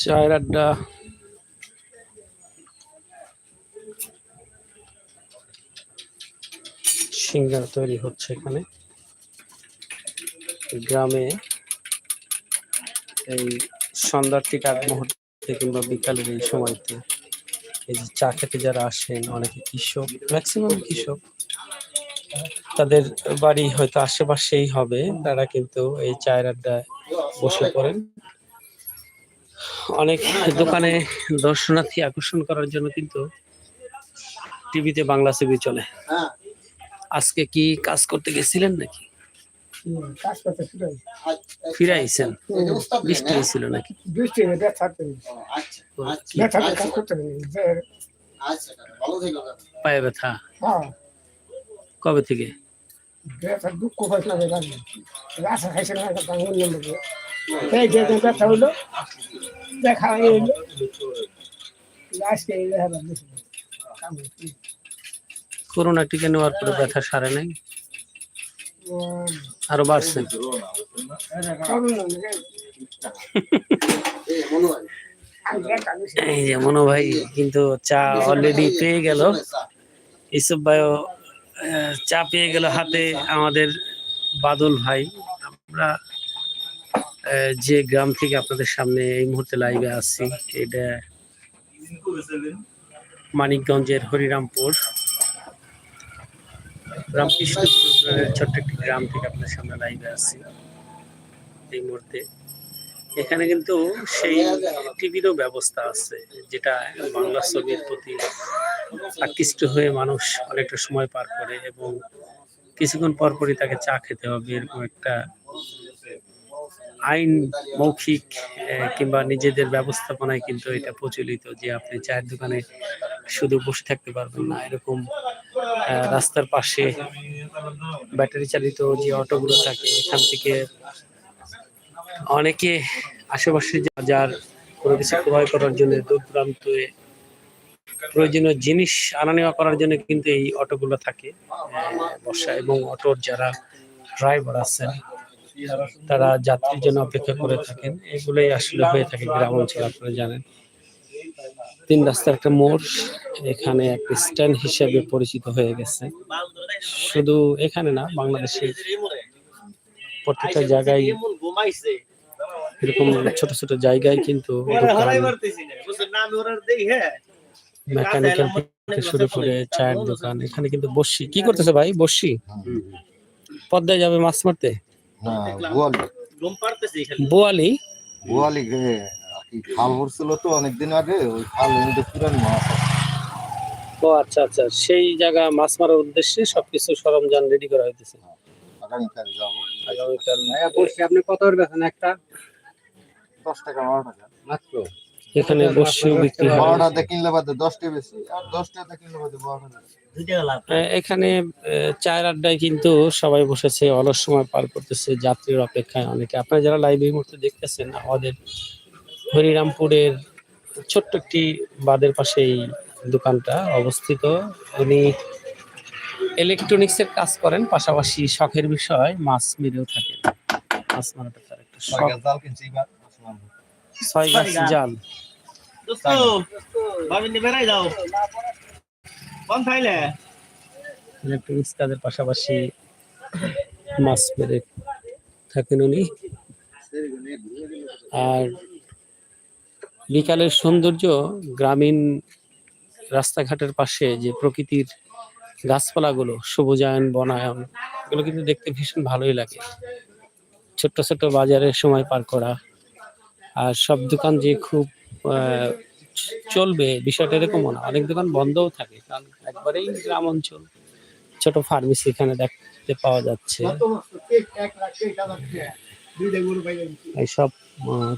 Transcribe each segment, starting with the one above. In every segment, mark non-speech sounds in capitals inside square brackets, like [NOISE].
চায়ের আড্ডা। সিঙ্গার তৈরি হচ্ছে এখানে। গ্রামে এই সন্ধ্যার ঠিক আগ মুহূর্তে কিংবা বিকালের এই সময়তে এই যে চা খেতে যারা আসেন, অনেকে কৃষক ম্যাক্সিমাম কৃষক, তাদের বাড়ি হয়তো আশেপাশেই হবে, তারা কিন্তু এই চায়ের আড্ডায় বসে পড়েন। অনেক দোকানে দর্শনার্থী আকর্ষণ করার জন্য কিন্তু টিভিতে বাংলা ছবি চলে। আজকে কি কাজ করতে গেছিলেন নাকি? কাজ ফিরে আইছেন। বৃষ্টি হয়েছিল নাকি? বৃষ্টি হলে আচ্ছা আচ্ছা ব্যথা কাজ করতে নেই যে- আচ্ছা কাকা, ভালো থেকো কাকা। পায়ে ব্যথা? হ্যাঁ। কবে থেকে? ব্যথা দুঃখ ব্যথা হইল দেখা। করোনা টিকা নেওয়ার পরে ব্যথা সারে নাই? আরও বাড়ছে। [LAUGHS] এই, যে মনো ভাই কিন্তু চা অলরেডি পেয়ে গেল। ইসুফ ভাইও চা পেয়ে গেল হাতে আমাদের বাদল ভাই। আমরা যে গ্রাম থেকে আপনাদের সামনে এই মুহূর্তে লাইভে আসছি এটা মানিকগঞ্জের হরিরামপুর। রামকৃষ্ণপুরের ছোট্ট একটি গ্রাম থেকে আপনার সামনে লাইভে আসছি। এই মুহূর্তে। এখানে কিন্তু সেই টিভিরও ব্যবস্থা আছে, যেটা বাংলা ছবির প্রতি আকৃষ্ট হয়ে মানুষ অনেকটা সময় পার করে এবং কিছুক্ষণ পরপরই তাকে চা খেতে হবে, এরকম একটা আইন, মৌখিক কিংবা নিজেদের ব্যবস্থাপনায় কিন্তু এটা প্রচলিত যে আপনি চায়ের দোকানে শুধু বসে থাকতে পারবেন না। এরকম রাস্তার পাশে ব্যাটারি চালিত যে অটোগুলো থাকে, এখান থেকে অনেকে আশেপাশে যার কোনো কিছু ক্রয় করার জন্য দূর দূরান্তে প্রয়োজনীয় জিনিস আনা নেওয়া করার জন্য কিন্তু এই অটোগুলো থাকে বসা এবং অটোর যারা ড্রাইভার আছেন তারা যাত্রীর জন্য অপেক্ষা করে থাকেন। এগুলোই আসলে হয়ে থাকে গ্রাম অঞ্চলে আপনারা জানেন। তিন রাস্তার একটা মোড় এখানে একটা স্ট্যান্ড হিসেবে পরিচিত হয়ে গেছে। শুধু এখানে না বাংলাদেশের প্রত্যেকটা জায়গায় এরকম ছোট ছোট জায়গায় কিন্তু মেকানিক্যাল থেকে শুরু করে চায়ের দোকান এখানে কিন্তু বসি কি করতেছে ভাই বসি পদ্মায় যাবে মাছ মারতে? হ্যাঁ বোয়ালি। গোয়ালি গে আর কি খাল ভরছিল তো অনেকদিন আগে ওই খাল পুরান মাছ ও আচ্ছা আচ্ছা সেই জায়গা মাছ মারার উদ্দেশ্যে সবকিছু সরঞ্জাম রেডি করা হইতেছে। আগামীকাল যাব। আগামীকাল আপনি কত বেছেন একটা? দশ টাকা বারো টাকা। মাত্র? এখানে বসিও বিক্রি হয়। বারোটাতে কিনলে বাদে দশটা বেশি আর দশটাতে কিনলে বাদে বারোটা এখানে চায়ের আড্ডায় কিন্তু সবাই বসেছে অলস সময় পার করতেছে যাত্রীর অপেক্ষায় অনেকে। আপনারা যারা লাইভ এই মুহূর্তে দেখতেছেন আমাদের হরিরামপুরের ছোট্ট একটি বাদের পাশে এই দোকানটা অবস্থিত। উনি ইলেকট্রনিক্সের কাজ করেন পাশাপাশি শখের বিষয় মাছ মেরেও থাকেন। মাছ মারাটা তার একটা শখ। ছয় গাছ জাল ইলেকট্রনিক্স কাজের পাশাপাশি মাছ মেরে থাকেন উনি। আর বিকালের সৌন্দর্য গ্রামীণ রাস্তাঘাটের পাশে যে প্রকৃতির গাছপালাগুলো, সবুজায়ন, বনায়ন, এগুলো কিন্তু দেখতে ভীষণ ভালোই লাগে। ছোট্ট ছোট্ট বাজারের সময় পার করা, আর সব দোকান যে খুব চলবে, বিষয়টা এরকমও না। অনেক দোকান বন্ধও থাকে, কারণ একবারেই গ্রাম অঞ্চল। ছোট ফার্মেসি এখানে দেখতে পাওয়া যাচ্ছে। এইসব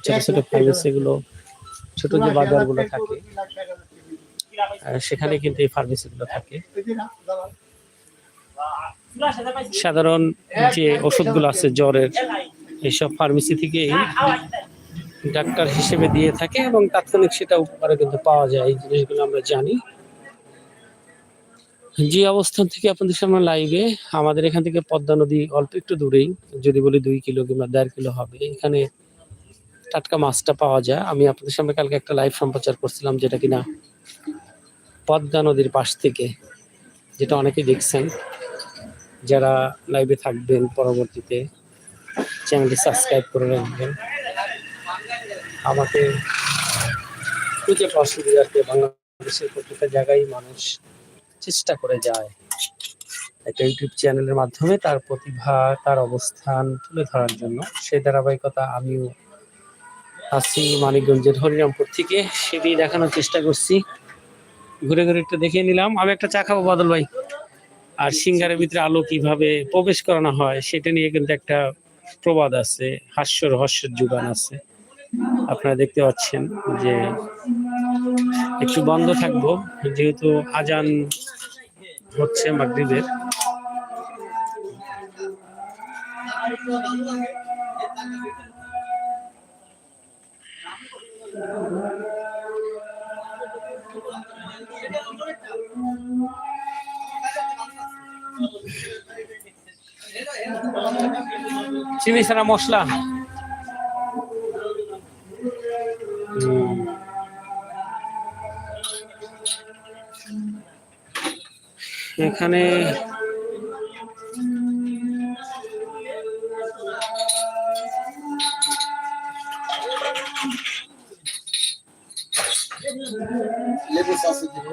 ছোট ছোট ফার্মেসি গুলো, ছোট যে বাজারগুলো থাকে সেখানে কিন্তু এই ফার্মেসি গুলো থাকে। সাধারণ যে ওষুধগুলো আছে জ্বরের, এইসব ফার্মেসি থেকে ডাক্তার হিসেবে দিয়ে থাকে এবং তাৎক্ষণিক সেটা উপকারে কিন্তু পাওয়া যায়, এই জিনিসগুলো আমরা জানি। যে অবস্থান থেকে আপনাদের সামনে লাইভে আমাদের এখান থেকে পদ্মা নদী অল্প একটু দূরেই, যদি বলি দুই কিলো কিংবা দেড় কিলো হবে। এখানে টাটকা মাছটা পাওয়া যায়। আমি আপনাদের সামনে কালকে একটা লাইভ সম্প্রচার করছিলাম, যেটা কিনা পদ্মা নদীর পাশ থেকে, যেটা অনেকেই দেখছেন। যারা লাইভে থাকবেন পরবর্তীতে চ্যানেলটি সাবস্ক্রাইব করে রাখবেন। আমাকে খুঁজে পাওয়ার সুবিধার্থে বাংলাদেশের প্রত্যেকটা জায়গায় মানুষ চেষ্টা করে যায়। একটা ইউটিউব চ্যানেলের মাধ্যমে তার প্রতিভা, তার অবস্থান তুলে ধরার জন্য। সেই ধারাবাহিকতা আমিও আছি মানিকগঞ্জের হরিরামপুর থেকে। সেটি দেখানোর চেষ্টা করছি। ঘুরে ঘুরে একটু দেখিয়ে নিলাম। আমি একটা চা খাব, বাদল ভাই। আর সিঙ্গারের ভিতরে আলো কীভাবে প্রবেশ করানো হয়, সেটা নিয়ে কিন্তু একটা প্রবাদ আছে হাস্য রহস্যের যোগান আছে। আপনারা দেখতে পাচ্ছেন যে একটু বন্ধ থাকব যেহেতু আজান হচ্ছে মাগরিবের। চিনি ছাড়া মশলা। হুম। এখানে লেবু চাষে দিবে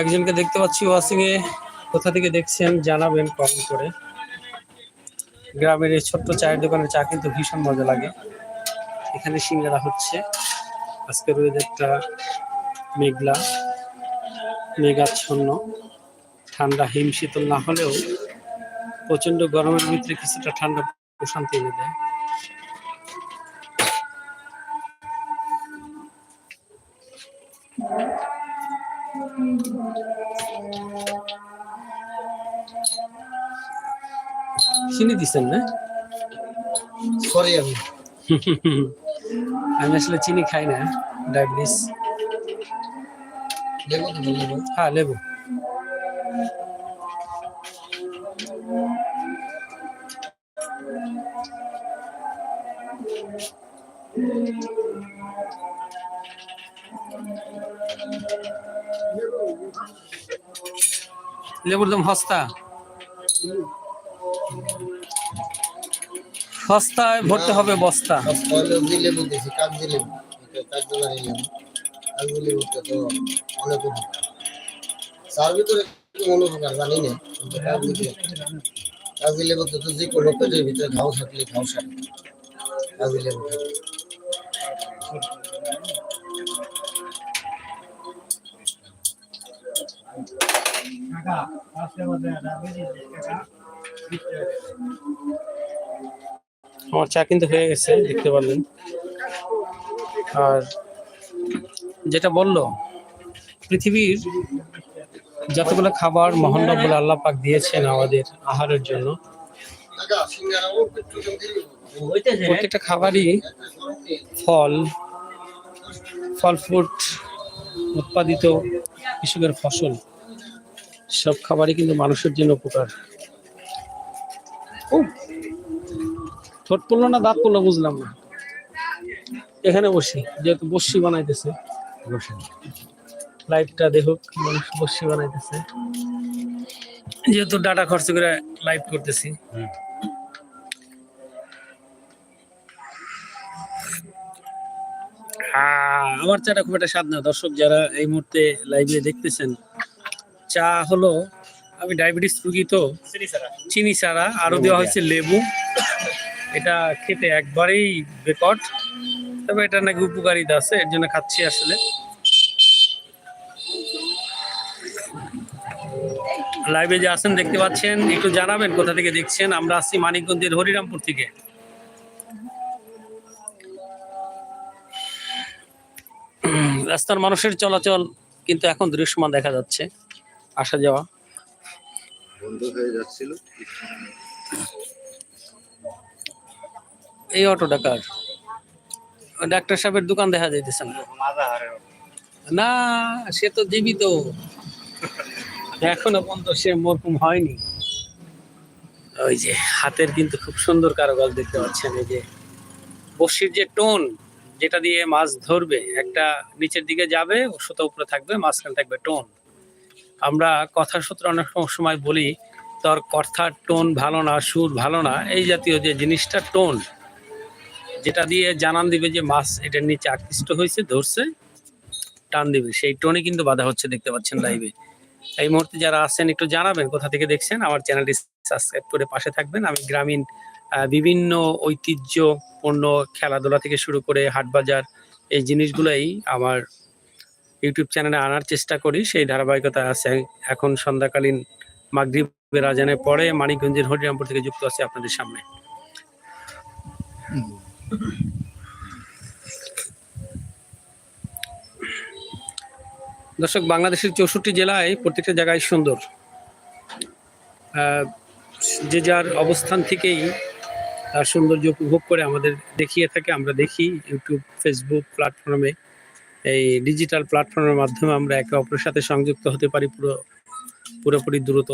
একজনকে দেখতে পাচ্ছি ওয়াসিং এ কোথা থেকে দেখছেন জানাবেন কমেন্ট করে। গ্রামের এই ছোট্ট চায়ের দোকানের চা কিন্তু ভীষণ মজা লাগে। এখানে সিঙ্গারা হচ্ছে। আজকের ওয়েদারটা মেঘলা, মেঘাচ্ছন্ন, ঠান্ডা হিম শীতল না হলেও প্রচণ্ড গরমের ভিতরে কিছুটা ঠান্ডা প্রশান্তি এনে দেয়। চিনি দিচ্ছেন না? সরি আমি। [LAUGHS] আমি আসলে চিনি খাই না ডায়াবেটিস। হ্যাঁ লেবু। লেবুর দাম সস্তা। সস্তায় ভরতে হবে বস্তা। লেবু কাগজি লেবু এটা লেবু কাগজি লেবুটা তো অনেক উপকার। তার ভিতরে একটু অনুপকার জানি না কাগজি লেবু তো যে কোনো পেটের ভিতরে ঘাও থাকলে ঘাও সারে। কাগজি লেবু খাবে। আমার চা কিন্তু হয়ে গেছে, দেখতে পারলেন আর যেটা বলল, পৃথিবীর যতগুলো খাবার মহান রব্বুল আল্লাহ পাক দিয়েছেন আমাদের আহারের জন্য। প্রত্যেকটা খাবারই ফল ফল ফ্রুট উৎপাদিত কৃষকের ফসল, সব খাবারই কিন্তু মানুষের জন্য উপকার ও ঠোঁট পড়ল না দাঁত পড়ল বুঝলাম না। এখানে বসি যেহেতু বসি বানাইতেছে। লাইভটা দেখুক মানুষ বসি বানাইতেছে। যেহেতু ডাটা খরচ করে লাইভ করতেছি। হ্যাঁ, আমার চাটা খুব একটা স্বাদ না। দর্শক যারা এই মুহূর্তে লাইভে দেখতেছেন চা হলো আমি ডায়াবেটিস রুগী তো চিনি ছাড়া। আরও দেওয়া হয়েছে লেবু। এটা খেতে একবারেই বেকট তবে এটা নাকি উপকারিতা আছে, এর জন্য খাচ্ছি আসলে। লাইভে যে আছেন, দেখতে পাচ্ছেন, একটু জানাবেন কোথা থেকে দেখছেন। আমরা আসছি মানিকগঞ্জের হরিরামপুর থেকে। রাস্তার মানুষের চলাচল কিন্তু এখন দৃশ্যমান দেখা যাচ্ছে, আসা যাওয়া। বন্ধ হয়ে যাচ্ছিল। এই অটোটা কার? ওই ডাক্তার সাহেবের দোকান দেখা যাইতেছে না। না, সে তো জীবিত। এখনও পর্যন্ত সে মরকুম হয়নি। ওই যে হাতের কিন্তু খুব সুন্দর কারুকাজ দেখতে পাচ্ছেন, এই যে বসির যে টোন, যেটা দিয়ে মাছ ধরবে, একটা নিচের দিকে যাবে, সুতো উপরে থাকবে, মাঝখানে থাকবে টোন। আমরা কথার সূত্রে অনেক সময় বলি, তোর কথার টোন ভালো না, সুর ভালো না, এই জাতীয় যে জিনিসটা টোন যেটা দিয়ে জানান দিবে যে মাছ এটার নিচে আকৃষ্ট হয়েছে, ধরছে, টান দিবে। সেই টোনে কিন্তু বাধা হচ্ছে দেখতে পাচ্ছেন লাইভে এই মুহূর্তে যারা আছেন, একটু জানাবেন কোথা থেকে দেখছেন। আমার চ্যানেলটি সাবস্ক্রাইব করে পাশে থাকবেন। আমি গ্রামীণ বিভিন্ন ঐতিহ্যপূর্ণ খেলাধুলা থেকে শুরু করে হাটবাজার, এই জিনিসগুলোই আমার ইউটিউব চ্যানেলে আনার চেষ্টা করি। সেই ধারাবাহিকতা আছে। এখন সন্ধ্যাকালীন মাগরিবের আজানের পরে মানিকগঞ্জের হরিরামপুর থেকে যুক্ত আছে আপনাদের সামনে। দর্শক, বাংলাদেশের চৌষট্টি জেলায় প্রত্যেকটা জায়গায় সুন্দর। যে যার অবস্থান থেকেই তার সৌন্দর্য উপভোগ করে আমাদের দেখিয়ে থাকে। আমরা দেখি ইউটিউব, ফেসবুক প্ল্যাটফর্মে। এই ডিজিটাল প্ল্যাটফর্মের মাধ্যমে আমরা একে অপরের সাথে সংযুক্ত হতে পারি পুরো, পুরোপুরি দ্রুত।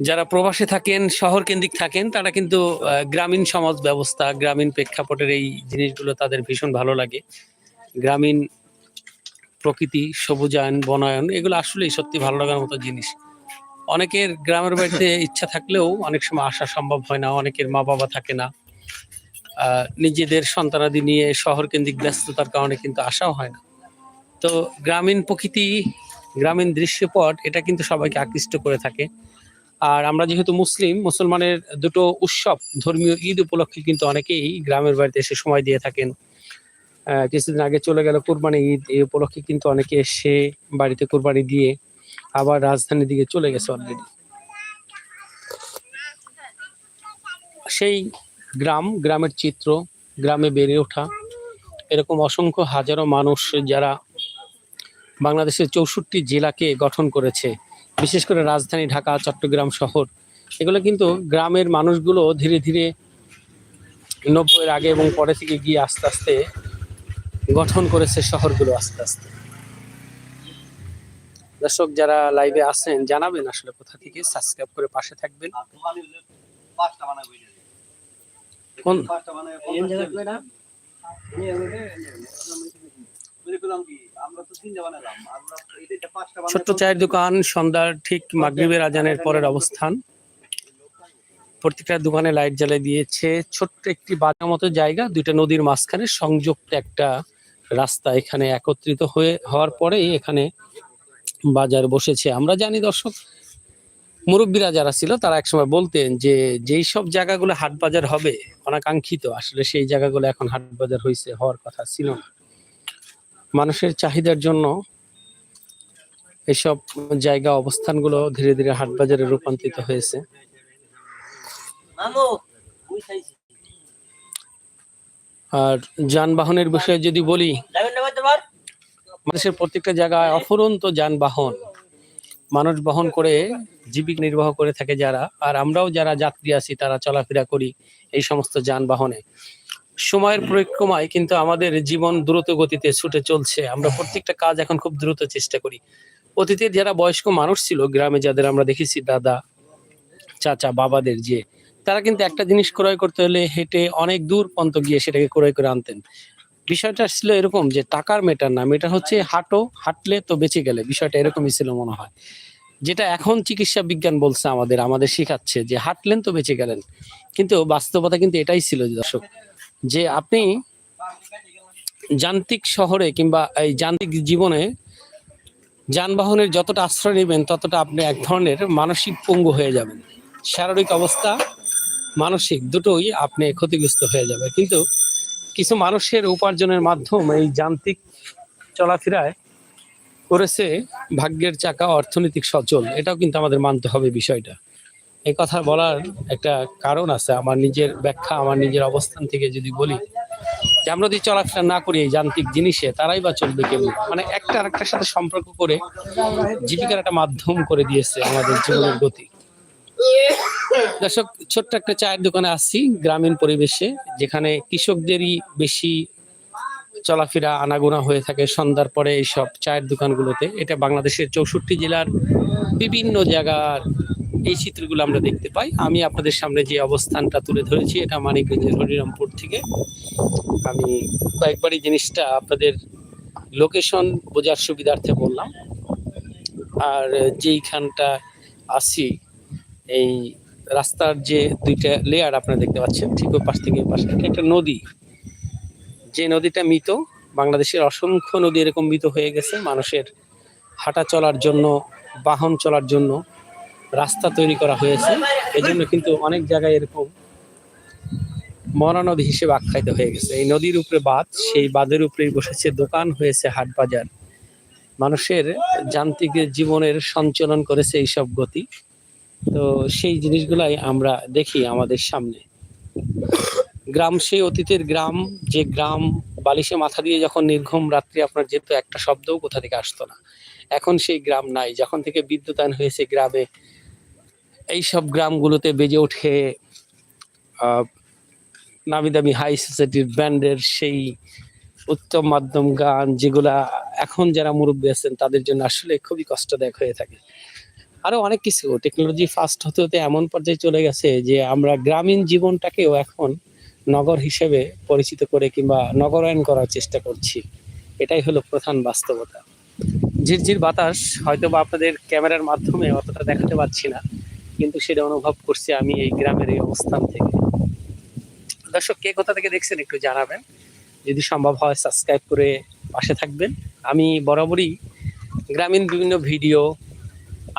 যারা প্রবাসে থাকেন শহর কেন্দ্রিক থাকেন, তারা কিন্তু গ্রামীণ সমাজ ব্যবস্থা, গ্রামীণ প্রেক্ষাপটের এই জিনিসগুলো তাদের ভীষণ ভালো লাগে। গ্রামীণ প্রকৃতি, সবুজায়ন, বনায়ন, এগুলো আসলেই সত্যি ভালো লাগার মতো জিনিস। অনেকের গ্রামের বাড়িতে ইচ্ছা থাকলেও অনেক সময় আসা সম্ভব হয় না, অনেকের মা বাবা থাকে না। নিজেদের সন্তানাদি নিয়ে শহর কেন্দ্রিক ব্যস্ততার কারণে কিন্তু আসাও হয় না। তো গ্রামীণ প্রকৃতি, গ্রামীণ দৃশ্যপট, এটা কিন্তু সবাইকে আকৃষ্ট করে থাকে। আর আমরা যেহেতু মুসলিম, মুসলমানের দুটো উৎসব, ধর্মীয় ঈদ উপলক্ষে কিন্তু অনেকেই গ্রামের বাড়িতে এসে সময় দিয়ে থাকেন। কিছুদিন আগে চলে গেল কোরবানি ঈদ, এই উপলক্ষে কিন্তু অনেকে এসে বাড়িতে কোরবানি দিয়ে আবার রাজধানীর দিকে চলে গেছে অলরেডি সেই গ্রাম, গ্রামের চিত্র, গ্রামে বেড়ে ওঠা, এরকম অসংখ্য হাজারো মানুষ যারা বাংলাদেশের চৌষট্টি জেলাকে গঠন করেছে বিশেষ করে রাজধানী ঢাকা চট্টগ্রাম শহর এগুলো কিন্তু গ্রামের মানুষগুলো ধীরে ধীরে নব্বইয়ের আগে এবং পরে থেকে গিয়ে আস্তে আস্তে গঠন করেছে শহরগুলো আস্তে আস্তে। দর্শক যারা লাইভে আছেন জানাবেন আসলে কোথা থেকে সাবস্ক্রাইব করে পাশে থাকবেন। কোন? ছোট্ট চায়ের দোকান সন্ধ্যার ঠিক মাগরিবের আজানের পরের অবস্থান। প্রত্যেকটা দোকানে লাইট জ্বালিয়ে দিয়েছে। ছোট্ট একটি বাজার মতো জায়গা দুইটা নদীর মাঝখানে সংযুক্ত একটা রাস্তা এখানে একত্রিত হয়ে হওয়ার পরেই এখানে বাজার বসেছে। আমরা জানি দর্শক মুরব্বীরা যারা ছিল তারা একসময় বলতেন যে যেই সব জায়গাগুলো হাট বাজার হবে অনাকাঙ্ক্ষিত আসলে সেই জায়গাগুলো এখন হাট বাজার হয়েছে হওয়ার কথা ছিল না। মানুষের চাহিদার জন্য এসব জায়গা অবস্থানগুলো ধীরে ধীরে হাট বাজারে রূপান্তরিত হয়েছে। আর যানবাহনের বিষয়ে যদি বলি মানুষের প্রত্যেকটা জায়গায় অফুরন্ত যানবাহন মানুষ বহন করে জীবিকা নির্বাহ করে থাকে যারা। আর আমরাও যারা যাত্রী আছি তারা চলাফেরা করি এই সমস্ত যানবাহনে। সময়ের পরিক্রমায় কিন্তু আমাদের জীবন দ্রুত গতিতে ছুটে চলছে। আমরা প্রত্যেকটা কাজ এখন খুব দ্রুত চেষ্টা করি। অতীতের যারা বয়স্ক মানুষ ছিল, গ্রামে যাদের আমরা দেখেছি, দাদা, চাচা, বাবাদের যে, তারা কিন্তু একটা জিনিস ক্রয় করতে হলে হেঁটে অনেক দূর পর্যন্ত গিয়ে সেটাকে ক্রয় করে আনতেন। বিষয়টা ছিল এরকম যে, টাকার মেটার না। মেটার হচ্ছে হাঁটো, হাঁটলে তো বেঁচে গেলে। বিষয়টা এরকমই ছিল মনে হয়। যেটা এখন চিকিৎসা বিজ্ঞান বলছে আমাদের আমাদের শেখাচ্ছে যে, হাঁটলেন তো বেঁচে গেলেন। কিন্তু বাস্তবতা কিন্তু এটাই ছিল দর্শক যে আপনি যান্ত্রিক শহরে কিংবা এই যান্ত্রিক জীবনে যানবাহনের যতটা আশ্রয় নেবেন, ততটা আপনি এক ধরনের মানসিক পঙ্গু হয়ে যাবেন। শারীরিক অবস্থা মানসিক দুটোই আপনি ক্ষতিগ্রস্ত হয়ে যাবে। কিন্তু কিছু মানুষের উপার্জনের মাধ্যম এই যান্ত্রিক চলাফেরায় করেছে ভাগ্যের চাকা অর্থনৈতিক সচল। এটাও কিন্তু আমাদের মানতে হবে বিষয়টা। এই কথা বলার একটা কারণ আছে, আমার নিজের ব্যাখ্যা, আমার নিজের অবস্থান থেকে যদি বলি, যে আমরা যদি চলাফেরা না করি এই যান্ত্রিক জিনিসে, তারাই বা চলবে কেমন? মানে একটা আরেকটার সাথে সম্পর্ক করে জীবিকার একটা মাধ্যম করে দিয়েছে আমাদের জীবনের গতি। দর্শক, ছোট্ট একটা চায়ের দোকানে আসছি, গ্রামীণ পরিবেশে, যেখানে কৃষকদেরই বেশি চলাফেরা আনাগোনা হয়ে থাকে সন্ধ্যার পরে এইসব চায়ের দোকানগুলোতে। এটা বাংলাদেশের চৌষট্টি জেলার বিভিন্ন জায়গার এই চিত্রগুলো আমরা দেখতে পাই। আমি আপনাদের সামনে যে অবস্থানটা তুলে ধরেছি, এটা মানিকগঞ্জের হরিরামপুর থেকে। আমি কয়েকবারই জিনিসটা আপনাদের লোকেশন বোঝার সুবিধার্থে বললাম। আর যেইখানটা আসি এই রাস্তার যে দুইটা লেয়ার আপনারা দেখতে পাচ্ছেন, ঠিক ওই পাশ থেকে এই পাশে। এটা একটা নদী। যে নদীটা মৃত, বাংলাদেশের অসংখ্য নদী এরকম মৃত হয়ে গেছে। মানুষের হাঁটা চলার জন্য, বাহন চলার জন্য রাস্তা তৈরি করা হয়েছে। এজন্য কিন্তু অনেক জায়গায় এরকম মরা নদী হিসেবে আখ্যায়িত হয়ে গেছে। এই নদীর উপরে বাঁধ, সেই বাঁধের উপরেই বসেছে দোকান, হয়েছে হাট বাজার। মানুষের যান্ত্রিক জীবনের সঞ্চালন করেছে এইসব গতি। তো সেই জিনিসগুলাই আমরা দেখি আমাদের সামনে। গ্রাম সেই অতীতের গ্রাম, যে গ্রাম বালিশে মাথা দিয়ে যখন নির্ঘম রাত্রি আপনার যেত, একটা শব্দও কোথা থেকে আসতো না। এখন সেই গ্রাম নাই। যখন থেকে বিদ্যুতায়ন হয়েছে গ্রামে এই সব গ্রামগুলোতে বেজে ওঠে নামি দামি হাই সোসাইটির ব্যান্ডের সেই উত্তম মাধ্যম গান যেগুলা এখন যারা মুরব্বী আছেন তাদের জন্য আসলে খুবই কষ্টদায়ক হয়ে থাকে। আরও অনেক কিছু টেকনোলজি ফাস্ট হতে হতে এমন পর্যায়ে চলে গেছে যে আমরা গ্রামীণ জীবনটাকেও এখন নগর হিসেবে পরিচিত করে কিংবা নগরায়ন করার চেষ্টা করছি। এটাই হলো প্রধান বাস্তবতা। ঝিরঝির বাতাস হয়তো বা আপনাদের ক্যামেরার মাধ্যমে অতটা দেখাতে পারছি না। কিন্তু সেটা অনুভব করছি আমি এই গ্রামের এই অবস্থান থেকে। দর্শক, কে কোথা থেকে দেখছেন একটু জানাবেন। যদি সম্ভব হয় সাবস্ক্রাইব করে পাশে থাকবেন। আমি বরাবরই গ্রামীণ বিভিন্ন ভিডিও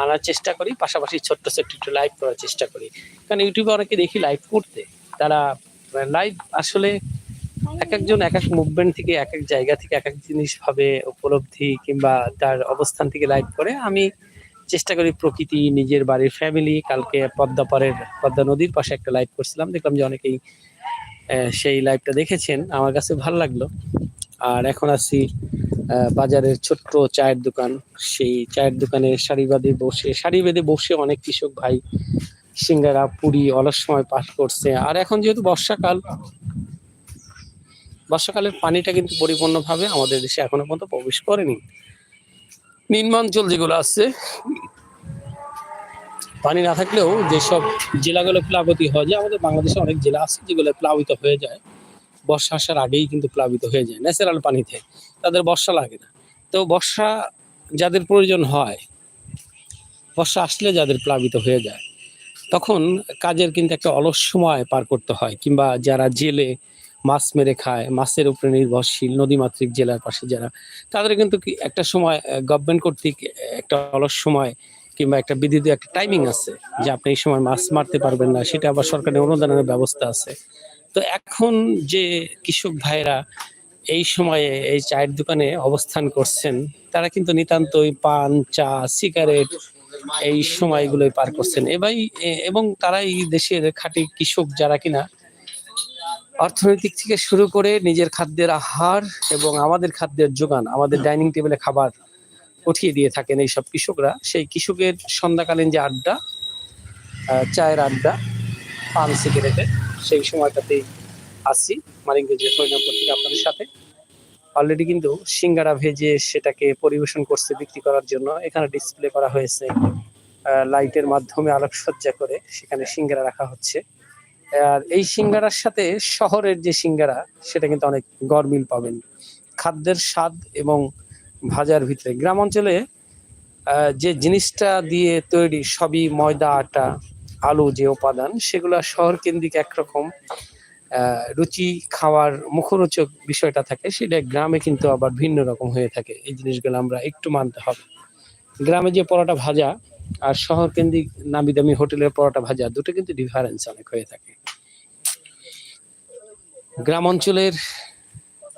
আনার চেষ্টা করি, পাশাপাশি ছোট্ট ছোট্ট একটু লাইভ করার চেষ্টা করি। কারণ ইউটিউবে অনেকে দেখি লাইভ করতে। তারা লাইভ আসলে এক একজন এক এক মুভমেন্ট থেকে, এক এক জায়গা থেকে, এক এক জিনিস ভাবে উপলব্ধি কিংবা তার অবস্থান থেকে লাইভ করে। আমি চেষ্টা করি প্রকৃতি, নিজের বাড়ির ফ্যামিলি কালকে পদ্মা পাড়ের, পদ্মা নদীর পাশে একটা লাইভ করছিলাম। দেখলাম যে অনেকেই সেই লাইভটা দেখেছেন। আমার কাছে ভালো লাগল। আর এখন আছি বাজারের ছোট্ট চায়ের দোকান। সেই চায়ের দোকানে সারি বাঁধে বসে, সারি বেঁধে বসে অনেক কৃষক ভাই সিঙ্গারা, পুরি অলস সময় পাস করছে। আর এখন যেহেতু বর্ষাকাল, বর্ষাকালের পানিটা কিন্তু পরিপূর্ণভাবে আমাদের দেশে এখনও পর্যন্ত প্রবেশ করেনি। নিম্নাঞ্চল যেগুলো আছে, পানি না থাকলেও যেসব জেলাগুলো প্লাবতী হয় যায়, আমাদের বাংলাদেশে অনেক জেলা আছে যেগুলো প্লাবিত হয়ে যায়। বর্ষা আসার আগেই কিন্তু প্লাবিত হয়ে যায়, ন্যাচারাল পানিতে। তাদের বর্ষা লাগে না। তো বর্ষা যাদের প্রয়োজন হয়, বর্ষা আসলে যাদের প্লাবিত হয়ে যায়, তখন কাজের কিন্তু একটা অলস সময় পার করতে হয়, কিংবা যারা জেলে মাছ মেরে খায়, মাছের উপরে নির্ভরশীল নদীমাতৃক জেলার পাশে যারা, তাদের কিন্তু একটা সময় গভর্নমেন্ট কর্তৃক একটা অলস সময় কিংবা একটা বিদ্যুৎ একটা টাইমিং আছে যে আপনি এই সময় মাছ মারতে পারবেন না, সেটা আবার সরকারের অনুদানের ব্যবস্থা আছে। তো এখন যে কৃষক ভাইরা এই সময়ে এই চায়ের দোকানে অবস্থান করছেন, তারা কিন্তু নিতান্তই পান, চা সিগারেট এই সময়গুলোই পার করছেন। এবাই এবং তারাই দেশের খাঁটি কৃষক যারা কিনা অর্থনৈতিক থেকে শুরু করে নিজের খাদ্যের আহার এবং আমাদের খাদ্যের যোগান, আমাদের ডাইনিং টেবিলে খাবার উঠিয়ে দিয়ে থাকেন এই সব কৃষকরা। সেই কৃষকের সন্ধ্যাকালীন যে আড্ডা চায়ের আড্ডা, পান সিগারেটের সেই সময়টাতেই আসছি মানিকগঞ্জের হরিনামপুর থেকে আপনাদের সাথে। অলরেডি কিন্তু সিঙ্গারা ভেজে সেটাকে পরিবেশন করছে বিক্রি করার জন্য। এখানে ডিসপ্লে করা হয়েছে লাইটের মাধ্যমে আলোকসজ্জা করে সেখানে সিঙ্গারা রাখা হচ্ছে। আর এই সিঙ্গারার সাথে শহরের যে সিঙ্গারা, সেটা কিন্তু অনেক গরমিল পাবেন। খাদ্যের স্বাদ এবং ভাজার ভিতরে গ্রাম অঞ্চলে যে জিনিসটা দিয়ে তৈরি সবই ময়দা, আটা, আলু যে উপাদান, সেগুলো শহর কেন্দ্রিক একরকম রুচি খাওয়ার মুখরোচক বিষয়টা থাকে, সেটা গ্রামে কিন্তু আবার ভিন্ন রকম হয়ে থাকে। এই জিনিসগুলো আমরা একটু মানতে হবে। গ্রামে যে পরোটা ভাজা আর শহর কেন্দ্রিক নামি দামি হোটেলের পরোটা ভাজা, দুটো কিন্তু ডিফারেন্স অনেক হয়ে থাকে। গ্রাম অঞ্চলের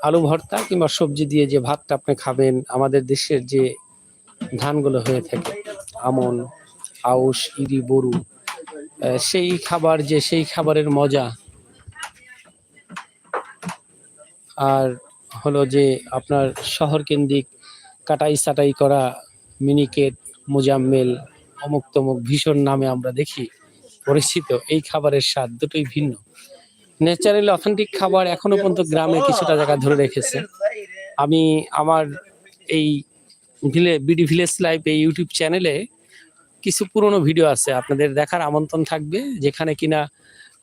আলু ভর্তা কিংবা সবজি দিয়ে যে ভাতটা আপনি খাবেন, আমাদের দেশের যে ধানগুলো হয়ে থাকে, আমন, আউশ, ইরি, বরু সেই খাবার যে, সেই খাবারের মজা। আর হলো যে আপনার শহর কেন্দ্রিক কাটাই সাটাই করা মিনিকেট, মোজাম্মেল, অমুক তমুক ভীষণ নামে আমরা দেখি, পরিচিত। এই খাবারের স্বাদ দুটোই ভিন্ন। ন্যাচারালি অথেন্টিক খাবার এখনও পর্যন্ত গ্রামে কিছুটা জায়গা ধরে রেখেছে। আমি আমার এই বিডি ভিলেজ লাইভ এই ইউটিউব চ্যানেলে কিছু পুরনো ভিডিও আছে, আপনাদের দেখার আমন্ত্রণ থাকবে, যেখানে কিনা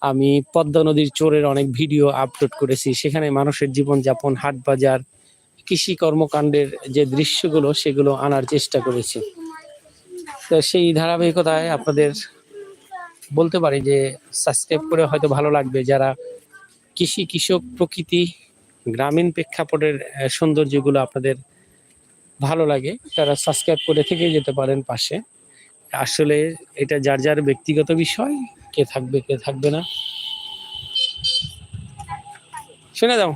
আমি পদ্মা নদীর চোরের অনেক ভিডিও আপলোড করেছি। সেখানে মানুষের জীবনযাপন হাট বাজার কৃষি কর্মকাণ্ডের যে দৃশ্যগুলো, সেগুলো আনার চেষ্টা করেছি। তো সেই ধারাবাহিকতায় আপনাদের বলতে পারি যে সাবস্ক্রাইব করে হয়তো ভালো লাগবে। যারা কৃষি, কৃষক প্রকৃতি, গ্রামীণ প্রেক্ষাপটের সৌন্দর্যগুলো আপনাদের ভালো লাগে, তারা সাবস্ক্রাইব করে থেকে যেতে পারেন পাশে। আসলে এটা যার যার ব্যক্তিগত বিষয়, কে থাকবে কে থাকবে না। শুনে দাও।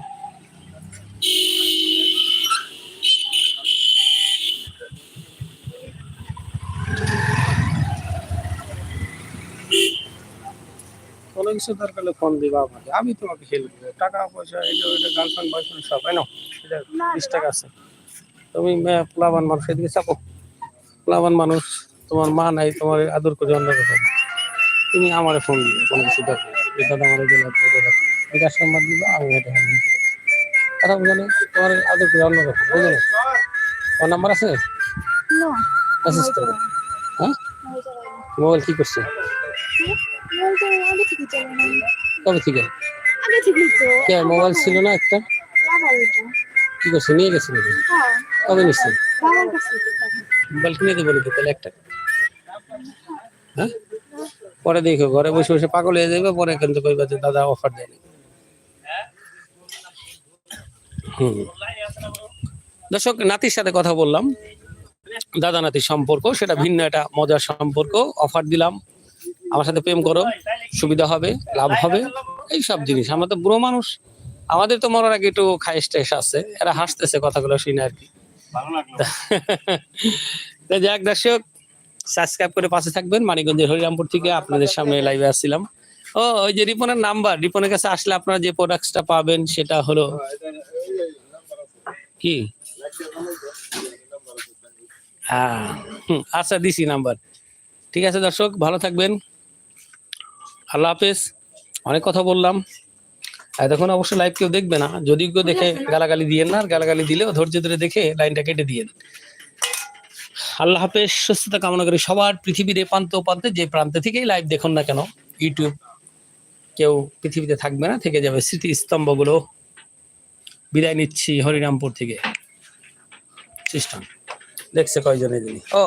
কিছু দরকার হলে ফোন দিবা আমাকে। আমি তোমাকে হেল্প করব। টাকা পয়সা এটা ওইটা গার্লফ্রেন্ড বয়ফ্রেন্ড সব তাই না? এটা বিশ টাকা আছে। তুমি প্লাবান মানুষ এদিকে চাপো। প্লাবান মানুষ তোমার মা নাই তোমার আদর করে অন্যরকম তুমি আমার ফোন দিবে কোনো কিছু দরকার দাদা আমার বিকাশ নাম্বার দিবা আমি এটা হ্যান্ডেল করব কথা বুঝলে তোমার আদর করে অন্যরকম বুঝলে? তোমার নাম্বার আছে? মেসেজ হ্যাঁ? মোবাইল কি করছে? বলতে আগে থেকে চলে না কবে থেকে? আগে থেকেই তো। কে মোবাইল ছিল না একটা? কি করছে নিয়ে গেছে নাকি? কবে নিচ্ছে বাবার কাছে মোবাইল কিনে দেবো নাকি তাহলে একটা? হ্যাঁ? পরে দেখো ঘরে বসে বসে পাগল হয়ে যাবে পরে কিন্তু কইবা যে দাদা অফার দেয়নি। হুম। দর্শক নাতির সাথে কথা বললাম। দাদা নাতির সম্পর্ক সেটা ভিন্ন একটা মজার সম্পর্ক। অফার দিলাম। আমার সাথে প্রেম করো সুবিধা হবে লাভ হবে এই সব জিনিস। আমরা তো বুড়ো মানুষ। আমাদের তো মরার আগে একটু খাইস টাইস আছে। এরা হাসতেছে কথাগুলো শুনে আর কি। যাক দর্শক সাবস্ক্রাইব করে পাশে থাকবেন। মানিকগঞ্জের হরিরামপুর থেকে আপনাদের সামনে লাইভে আসছিলাম। ও ওই যে রিপনের নাম্বার রিপনের কাছে আসলে আপনারা যে প্রোডাক্টসটা পাবেন সেটা হলো কি? হ্যাঁ আচ্ছা দিছি নাম্বার ঠিক আছে দর্শক ভালো থাকবেন। আল্লাহ হাফেজ। অনেক কথা বললাম। এতক্ষণ অবশ্য লাইভ কেউ দেখবে না। যদি কেউ দেখে গালাগালি দিয়েন না আর গালাগালি দিলেও ধৈর্য ধরে দেখে লাইনটা কেটে দিয়েন। আল্লাহ হাফেজ সুস্থতা কামনা করি। সবার পৃথিবীর এ প্রান্ত প্রান্তে যে প্রান্তে থেকেই লাইভ দেখুন না কেন ইউটিউব কেউ পৃথিবীতে থাকবে না থেকে যাবে স্মৃতি স্তম্ভগুলো বিদায় নিচ্ছি হরিরামপুর থেকে। সিস্টেম দেখছে কয়জনে দিনই ও